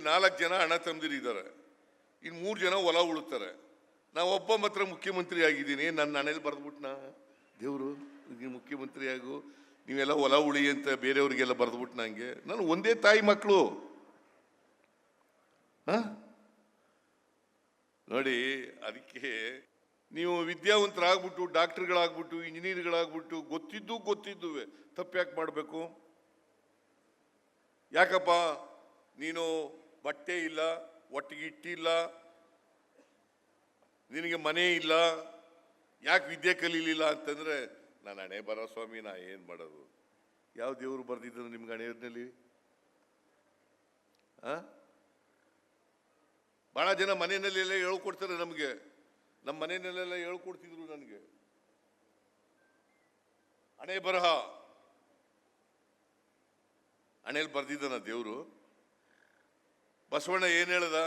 ನಾಲ್ಕು ಜನ ಅಣ್ಣ ತಂದಿರಿದ್ದಾರೆ. ಇನ್ನು ಮೂರು ಜನ ಹೊಲ ಉಳುತ್ತಾರೆ. ನಾವು ಒಬ್ಬ ಮಾತ್ರ ಮುಖ್ಯಮಂತ್ರಿ ಆಗಿದ್ದೀನಿ. ನನ್ನ ಹಣೆಯಲ್ಲಿ ಬರೆದ್ಬಿಟ್ನ? ದೇವರು ನೀನು ಮುಖ್ಯಮಂತ್ರಿ ಆಗು. ನೀವೆಲ್ಲ ಹೊಲ ಉಳಿ ಅಂತ ಬೇರೆಯವ್ರಿಗೆಲ್ಲ ಬರೆದ್ಬಿಟ್ಟು ನನಗೆ ನಾನು ಒಂದೇ ತಾಯಿ ಮಕ್ಕಳು ನೋಡಿ, ಅದಕ್ಕೆ ನೀವು ವಿದ್ಯಾವಂತರಾಗ್ಬಿಟ್ಟು, ಡಾಕ್ಟರ್ಗಳಾಗ್ಬಿಟ್ಟು, ಇಂಜಿನಿಯರ್ಗಳಾಗ್ಬಿಟ್ಟು, ಗೊತ್ತಿದ್ದು ಗೊತ್ತಿದ್ದು ತಪ್ಪು ಯಾಕೆ ಮಾಡಬೇಕು? ಯಾಕಪ್ಪ? ನೀನು ಬಟ್ಟೆ ಇಲ್ಲ, ಒಟ್ಟಿಗೆ ಇಟ್ಟಿಲ್ಲ, ನಿನಗೆ ಮನೆ ಇಲ್ಲ, ಯಾಕೆ ವಿದ್ಯೆ ಕಲೀಲಿಲ್ಲ ಅಂತಂದರೆ, ನಾನು ಹಣೆ ಬರೋ ಸ್ವಾಮಿ, ನಾ ಏನು ಮಾಡೋದು? ಯಾವ ದೇವರು ಬರೆದಿದ್ದರು ನಿಮ್ಗೆ ಹಣೆಯಲ್ಲಿ ಬಹಳ ಜನ ಮನೆಯಲ್ಲೆಲ್ಲ ಹೇಳ್ಕೊಡ್ತಾರೆ ನಮಗೆ. ನಮ್ಮ ಮನೆಯಲ್ಲೆಲ್ಲ ಹೇಳ್ಕೊಡ್ತಿದ್ರು ನನಗೆ. ಹಣೆ ಬರಹ. ಹಣೆಯಲ್ಲಿ ಬರೆದಿದ್ದಾನ ದೇವರು. ಬಸವಣ್ಣ ಏನು ಹೇಳ್ದ?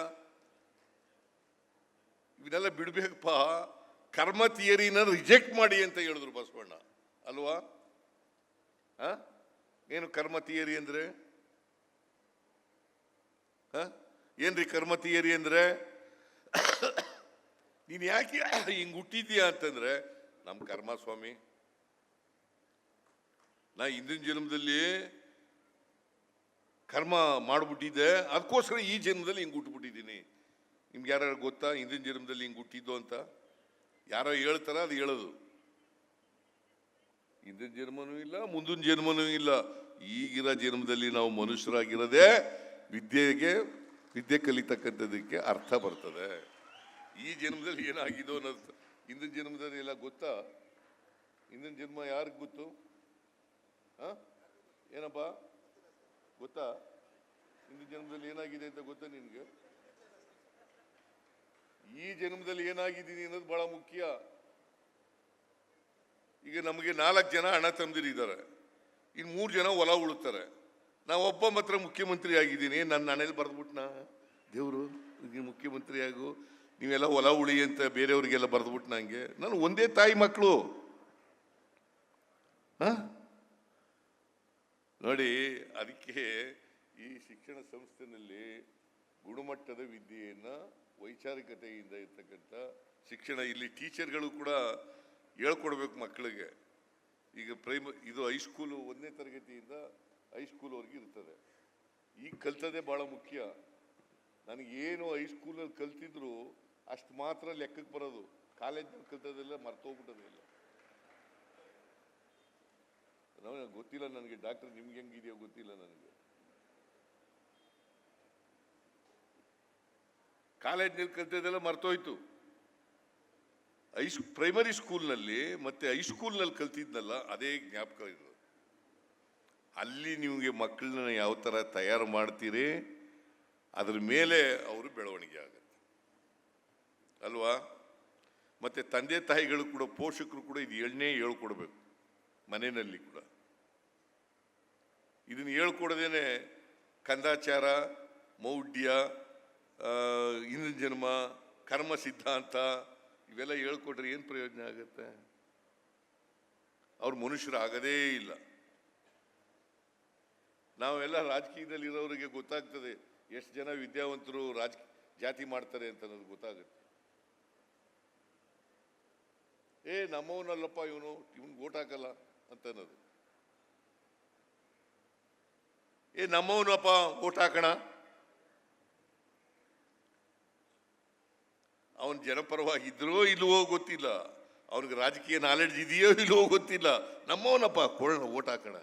ಇವನ್ನೆಲ್ಲ ಬಿಡ್ಬೇಕಪ್ಪ. ಕರ್ಮ ಥಿಯರಿನ ರಿಜೆಕ್ಟ್ ಮಾಡಿ ಅಂತ ಹೇಳಿದ್ರು ಬಸವಣ್ಣ. ಅಲ್ವಾ? ಏನು ಕರ್ಮ ಥಿಯರಿ ಅಂದ್ರೆ? ಏನ್ರಿ ಕರ್ಮ ಥಿಯರಿ ಅಂದರೆ? ನೀನು ಯಾಕೆ ಹಿಂಗೆ ಹುಟ್ಟಿದ್ಯಾ ಅಂತಂದರೆ ನಮ್ಮ ಕರ್ಮ ಸ್ವಾಮಿ, ನಾ ಹಿಂದಿನ ಜನ್ಮದಲ್ಲಿ ಕರ್ಮ ಮಾಡಿಬಿಟ್ಟಿದ್ದೆ. ಅದಕ್ಕೋಸ್ಕರ ಈ ಜನ್ಮದಲ್ಲಿ ಹಿಂಗೆ ಹುಟ್ಟುಬಿಟ್ಟಿದ್ದೀನಿ ನಿಮ್ಗೆ ಯಾರು ಗೊತ್ತಾ? ಹಿಂದಿನ ಜನ್ಮದಲ್ಲಿ ಹಿಂಗೆ ಹುಟ್ಟಿದ್ದು ಅಂತ? ಯಾರೋ ಹೇಳ್ತಾರ ಅದು ಹೇಳೋದು. ಹಿಂದಿನ ಜನ್ಮನೂ ಇಲ್ಲ, ಮುಂದಿನ ಜನ್ಮನೂ ಇಲ್ಲ. ಈಗಿರೋ ಜನ್ಮದಲ್ಲಿ ನಾವು ಮನುಷ್ಯರಾಗಿರೋದೇ ವಿದ್ಯೆಗೆ, ವಿದ್ಯೆ ಕಲಿತಕ್ಕಂಥದ್ದಕ್ಕೆ ಅರ್ಥ ಬರ್ತದೆ. ಈ ಜನ್ಮದಲ್ಲಿ ಏನಾಗಿದೋ ಅನ್ನೋದು ಹಿಂದಿನ ಜನ್ಮದಲ್ಲಿ ಎಲ್ಲ ಗೊತ್ತಾ? ಹಿಂದಿನ ಜನ್ಮ ಯಾರಿಗೆ ಗೊತ್ತು? ಏನಪ್ಪ? ಗೊತ್ತಾ? ಹಿಂದಿನ ಜನ್ಮದಲ್ಲಿ ಏನಾಗಿದೆ ಅಂತ ಗೊತ್ತಾ ನಿನ್ಗೆ? ಈ ಜನ್ಮದಲ್ಲಿ ಏನಾಗಿದ್ದೀನಿ ಅನ್ನೋದು ಬಹಳ ಮುಖ್ಯ. ಈಗ ನಮಗೆ ನಾಲ್ಕು ಜನ ಹಣ ತಂದಿರಿದ್ದಾರೆ. ಇನ್ನು ಮೂರು ಜನ ಹೊಲ ಉಳುತ್ತಾರೆ. ನಾವು ಒಬ್ಬ ಮಾತ್ರ ಮುಖ್ಯಮಂತ್ರಿ ಆಗಿದ್ದೀನಿ. ನನ್ನ ಹಣೆಯಲ್ಲಿ ಬರೆದ್ಬಿಟ್ನ? ದೇವರು ನೀನು ಮುಖ್ಯಮಂತ್ರಿ ಆಗು. ನೀವೆಲ್ಲ ಹೊಲ ಉಳಿ ಅಂತ ಬೇರೆಯವ್ರಿಗೆಲ್ಲ ಬರೆದ್ಬಿಟ್ಟು ನಂಗೆ ನಾನು ಒಂದೇ ತಾಯಿ ಮಕ್ಕಳು ಹಾಂ? ನೋಡಿ, ಅದಕ್ಕೆ ಈ ಶಿಕ್ಷಣ ಸಂಸ್ಥೆನಲ್ಲಿ ಗುಣಮಟ್ಟದ ವಿದ್ಯೆಯನ್ನು ವೈಚಾರಿಕತೆಯಿಂದ ಇರ್ತಕ್ಕಂಥ ಶಿಕ್ಷಣ, ಇಲ್ಲಿ ಟೀಚರ್ಗಳು ಕೂಡ ಹೇಳ್ಕೊಡ್ಬೇಕು ಮಕ್ಕಳಿಗೆ. ಈಗ ಪ್ರೈಮ, ಇದು ಹೈಸ್ಕೂಲು ಒಂದನೇ ತರಗತಿಯಿಂದ ಹೈಸ್ಕೂಲ್ವರೆಗೆ ಇರ್ತದೆ. ಈಗ ಕಲ್ತದೇ ಭಾಳ ಮುಖ್ಯ. ನನಗೇನು ಹೈಸ್ಕೂಲಲ್ಲಿ ಕಲ್ತಿದ್ರು ಅಷ್ಟು ಮಾತ್ರ ಲೆಕ್ಕಕ್ಕೆ ಬರೋದು. ಕಾಲೇಜಲ್ಲಿ ಕಲ್ತದೆಲ್ಲ ಮರ್ತೋಗ್ಬಿಟ್ಟದೆಲ್ಲ ನನಗೆ ಗೊತ್ತಿಲ್ಲ ನನಗೆ, ಡಾಕ್ಟರ್ ನಿಮ್ಗೆ ಹೆಂಗಿದೆಯೋ ಗೊತ್ತಿಲ್ಲ ನನಗೆ. ಕಾಲೇಜ್ನಲ್ಲಿ ಕಲ್ತಿದ್ದೆಲ್ಲ ಮರ್ತೋಯ್ತು. ಐಸ್ ಪ್ರೈಮರಿ ಸ್ಕೂಲ್ನಲ್ಲಿ ಮತ್ತೆ ಹೈಸ್ಕೂಲ್ನಲ್ಲಿ ಕಲ್ತಿದ್ನಲ್ಲ ಅದೇ ಜ್ಞಾಪಕ ಇದು. ಅಲ್ಲಿ ನಿಮಗೆ ಮಕ್ಕಳನ್ನ ಯಾವ ಥರ ತಯಾರು ಮಾಡ್ತೀರಿ, ಅದ್ರ ಮೇಲೆ ಅವರು ಬೆಳವಣಿಗೆ ಆಗುತ್ತೆ. ಅಲ್ವಾ? ಮತ್ತೆ ತಂದೆ ತಾಯಿಗಳು ಕೂಡ, ಪೋಷಕರು ಕೂಡ ಇದು ಎಣ್ಣೆ ಹೇಳ್ಕೊಡ್ಬೇಕು ಮನೆಯಲ್ಲಿ ಕೂಡ. ಇದನ್ನು ಹೇಳ್ಕೊಡದೇನೆ ಕಂದಾಚಾರ, ಮೌಢ್ಯ ಹಿಂದಿನ ಜನ್ಮ, ಕರ್ಮ ಸಿದ್ಧಾಂತ, ಇವೆಲ್ಲ ಹೇಳ್ಕೊಟ್ರೆ ಏನು ಪ್ರಯೋಜನ ಆಗುತ್ತೆ? ಅವ್ರು ಮನುಷ್ಯರು ಆಗದೇ ಇಲ್ಲ. ನಾವೆಲ್ಲ ರಾಜಕೀಯದಲ್ಲಿ ಇರೋರಿಗೆ ಗೊತ್ತಾಗ್ತದೆ ಎಷ್ಟು ಜನ ವಿದ್ಯಾವಂತರು ರಾಜ, ಜಾತಿ ಮಾಡ್ತಾರೆ ಅಂತ ಅನ್ನೋದು ಗೊತ್ತಾಗುತ್ತೆ. ಏ, ನಮ್ಮವನಲ್ಲಪ್ಪ ಇವನು, ಇವನ್ಗೆ ಓಟ್ ಹಾಕಲ್ಲ ಅಂತ ಅನ್ನೋದು. ಏ, ನಮ್ಮವನಪ್ಪ, ಓಟ್ ಹಾಕೋಣ. ಜನಪರವಾಗಿ ಜನಪರವಾಗಿದ್ರೋ ಇಲ್ವೋ ಗೊತ್ತಿಲ್ಲ. ಅವ್ನಿಗೆ ರಾಜಕೀಯ ನಾಲೆಡ್ಜ್ ಇದೆಯೋ ಇಲ್ವೋ ಗೊತ್ತಿಲ್ಲ. ನಮ್ಮವನಪ್ಪ, ಕೊಡೋಣ, ಓಟ್ ಹಾಕೋಣ.